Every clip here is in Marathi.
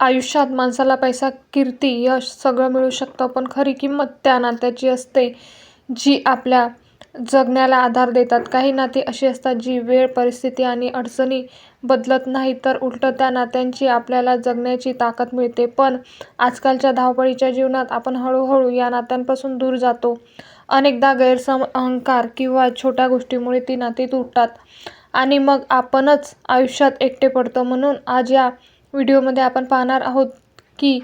आयुष्यात माणसाला पैसा कीर्ती यश सगळं मिळू शकतं पण खरी किंमत त्या नात्याची असते जी आपल्या जगण्याला आधार देतात. काही नाती अशी असतात जी वेळ परिस्थिती आणि अडचणी बदलत नाही तर उलटं त्या नात्यांची आपल्याला जगण्याची ताकद मिळते. पण आजकालच्या धावपळीच्या जीवनात आपण हळूहळू या नात्यांपासून दूर जातो. अनेकदा गैरसम अहंकार किंवा छोट्या गोष्टीमुळे ती नाती तुटतात आणि मग आपणच आयुष्यात एकटे पडतो. म्हणून आज या व्हिडिओमध्ये आपण पाहणार आहोत की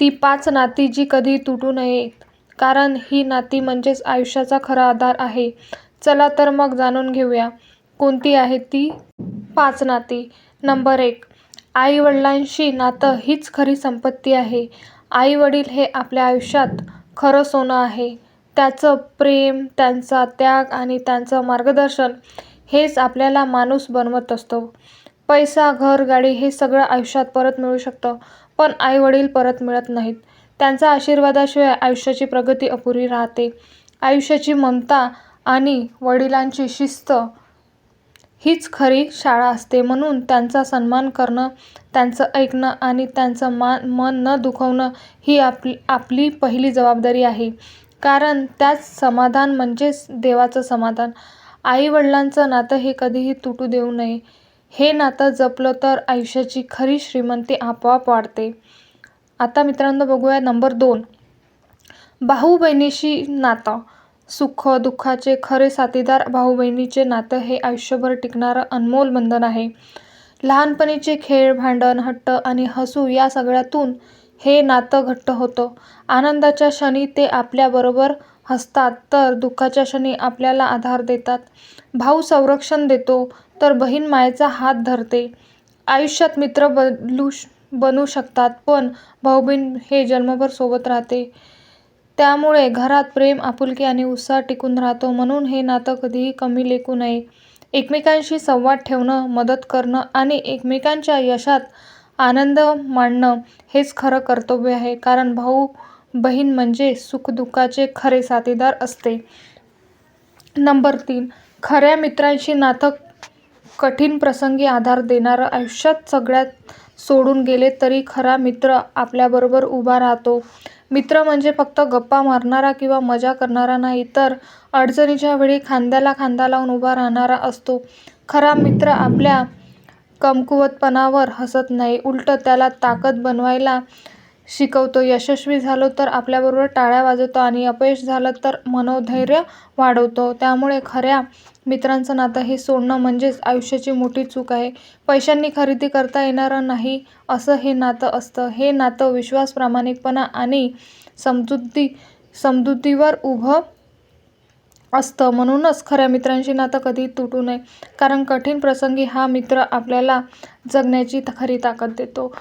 ती पाच नाती जी कधी तुटू नयेत. कारण ही नाती म्हणजेच आयुष्याचा खरा आधार आहे. चला तर मग जाणून घेऊया कोणती आहेत ती पाच नाती. नंबर एक आई वडिलांशी नातं हीच खरी संपत्ती आहे. आई वडील हे आपल्या आयुष्यात खरं सोनं आहे. त्याचं प्रेम त्यांचा त्याग आणि त्यांचं मार्गदर्शन हेच आपल्याला माणूस बनवत असतो. पैसा घर गाडी हे सगळं आयुष्यात परत मिळू शकतं पण आईवडील परत मिळत नाहीत. त्यांचा आशीर्वादाशिवाय आयुष्याची प्रगती अपुरी राहते. आयुष्याची ममता आणि वडिलांची शिस्त हीच खरी शाळा असते. म्हणून त्यांचा सन्मान करणं त्यांचं ऐकणं आणि त्यांचं मान मन न दुखवणं ही आपली आपली पहिली जबाबदारी आहे. कारण त्याच समाधान म्हणजेच देवाचं समाधान. आईवडिलांचं नातं हे कधीही तुटू देऊ नये. हे नातं जपलं तर आयुष्याची खरी श्रीमंती आपोआप वाढते. आता मित्रांनो बघूया नंबर दोन. भाऊ बहिणीशी नातं. सुख दुःखाचे खरे साथीदार भाऊ बहिणीचे नातं हे आयुष्यभर टिकणारं अनमोल बंधन आहे. लहानपणीचे खेळ भांडण हट्ट आणि हसू या सगळ्यातून हे नातं घट्ट होतं. आनंदाच्या क्षणी ते आपल्याबरोबर हसतात तर दुःखाच्या क्षणी आपल्याला आधार देतात. भाऊ संरक्षण देतो तर बहीण मायेचा हात धरते. आयुष्यात मित्र बदलू बनू शकतात पण भाऊबहीण हे जन्मभर सोबत राहते. त्यामुळे घरात प्रेम आपुलकी आणि उत्साह टिकून राहतो. म्हणून हे नातं कधीही कमी लेखू नये. एकमेकांशी संवाद ठेवणं मदत करणं आणि एकमेकांच्या यशात आनंद मांडणं हेच खरं कर्तव्य आहे. कारण भाऊ बहीण म्हणजे सुखदुःखाचे खरे साथीदार असते. नंबर तीन खऱ्या मित्रांशी नातं कठीण प्रसंगी आधार देणारं आयुष्यात सगळ्यात सोडून गेले तरी खरा मित्र आपल्याबरोबर उभा राहतो. मित्र म्हणजे फक्त गप्पा मारणारा किंवा मजा करणारा नाही तर अडचणीच्या वेळी खांद्याला खांदा लावून उभा राहणारा असतो. खरा मित्र आपल्या कमकुवतपणावर हसत नाही उलट त्याला ताकद बनवायला शिकवतो यशस्वी झालो तर आपल्याबरोबर टाळ्या वाजवतो आणि अपयश झालं तर मनोधैर्य वाढवतो. त्यामुळे खऱ्या मित्रांचं नातं हे सोडणं म्हणजेच आयुष्याची मोठी चूक आहे. पैशांनी खरेदी करता येणारं नाही असं हे नातं असतं. हे नातं विश्वास प्रामाणिकपणा आणि समजुती समजुतीवर उभं असतं. म्हणूनच खऱ्या मित्रांशी नातं कधीही तुटू नये. कारण कठीण प्रसंगी हा मित्र आपल्याला जगण्याची खरी ताकद देतो.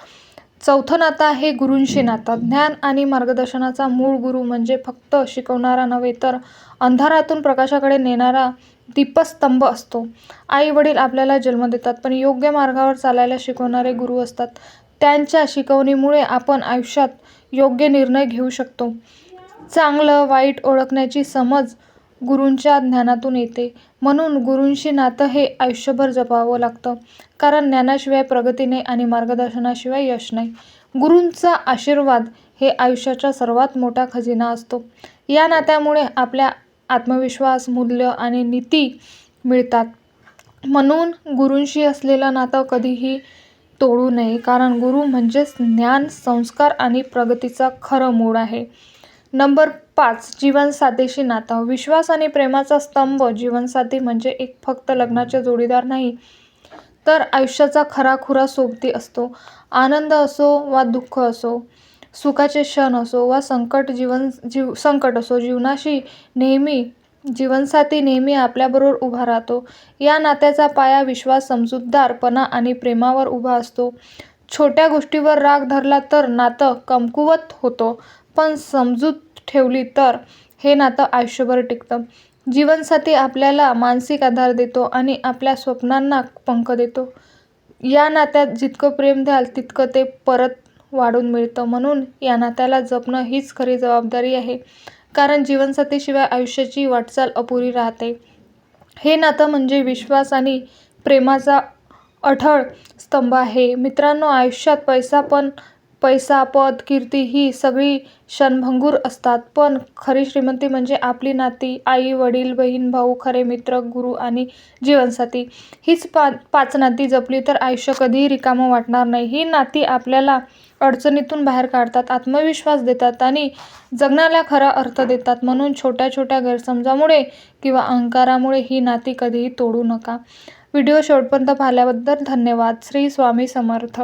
चौथं नातं आहे गुरूंशी नातं. ज्ञान आणि मार्गदर्शनाचा मूळ गुरु म्हणजे फक्त शिकवणारा नव्हे तर अंधारातून प्रकाशाकडे नेणारा दीपस्तंभ असतो. आई वडील आपल्याला जन्म देतात पण योग्य मार्गावर चालायला शिकवणारे गुरु असतात. त्यांच्या शिकवणीमुळे आपण आयुष्यात योग्य निर्णय घेऊ शकतो. चांगलं वाईट ओळखण्याची समज गुरूंच्या ज्ञानातून येते. म्हणून गुरूंशी नातं हे आयुष्यभर जपावं लागतं. कारण ज्ञानाशिवाय प्रगती नाही आणि मार्गदर्शनाशिवाय यश नाही. गुरूंचा आशीर्वाद हे आयुष्याचा सर्वात मोठा खजिना असतो. या नात्यामुळे आपल्या आत्मविश्वास मूल्य आणि नीती मिळतात. म्हणून गुरूंशी असलेलं नातं कधीही तोडू नये. कारण गुरु म्हणजेच ज्ञान संस्कार आणि प्रगतीचा खरं मूळ आहे. नंबर पाच जीवनसाथीशी नातं. विश्वास आणि प्रेमाचा स्तंभ जीवनसाथी म्हणजे एक फक्त लग्नाचे जोडीदार नाही तर आयुष्याचा खराखुरा सोबती असतो. आनंद असो वा दुःख असो सुखाचे क्षण असो वा संकट जीवन जीव संकट असो जीवनाशी नेहमी जीवनसाथी नेहमी आपल्याबरोबर उभा राहतो. या नात्याचा पाया विश्वास समजूतदारपणा आणि प्रेमावर उभा असतो. छोट्या गोष्टीवर राग धरला तर नातं कमकुवत होतं पण समजूत ठेवली तर हे नातं आयुष्यभर टिकतं. जीवनसाथी आपल्याला मानसिक आधार देतो आणि आपल्या स्वप्नांना पंख देतो. या नात्यात जितकं प्रेम द्याल तितकं ते परत वाढून मिळतं. म्हणून या नात्याला जपणं हीच खरी जबाबदारी आहे. कारण जीवनसाथीशिवाय आयुष्याची वाटचाल अपुरी राहते. हे नातं म्हणजे विश्वास आणि प्रेमाचा अठळ स्तंभ आहे. मित्रांनो आयुष्यात पैसा पण पैसा पद कीर्ती ही सगळी क्षणभंगूर असतात. पण खरी श्रीमंती म्हणजे आपली नाती आई वडील बहीण भाऊ खरे मित्र गुरु आणि जीवनसाथी. हीच पा पाच नाती जपली तर आयुष्य कधीही रिकामं वाटणार नाही. ही नाती आपल्याला अडचणीतून बाहेर काढतात आत्मविश्वास देतात आणि जगण्याला खरा अर्थ देतात. म्हणून छोट्या छोट्या गैरसमजामुळे किंवा अहंकारामुळे ही नाती कधीही तोडू नका. व्हिडिओ शेवटपर्यंत पाहिल्याबद्दल धन्यवाद. श्री स्वामी समर्थ.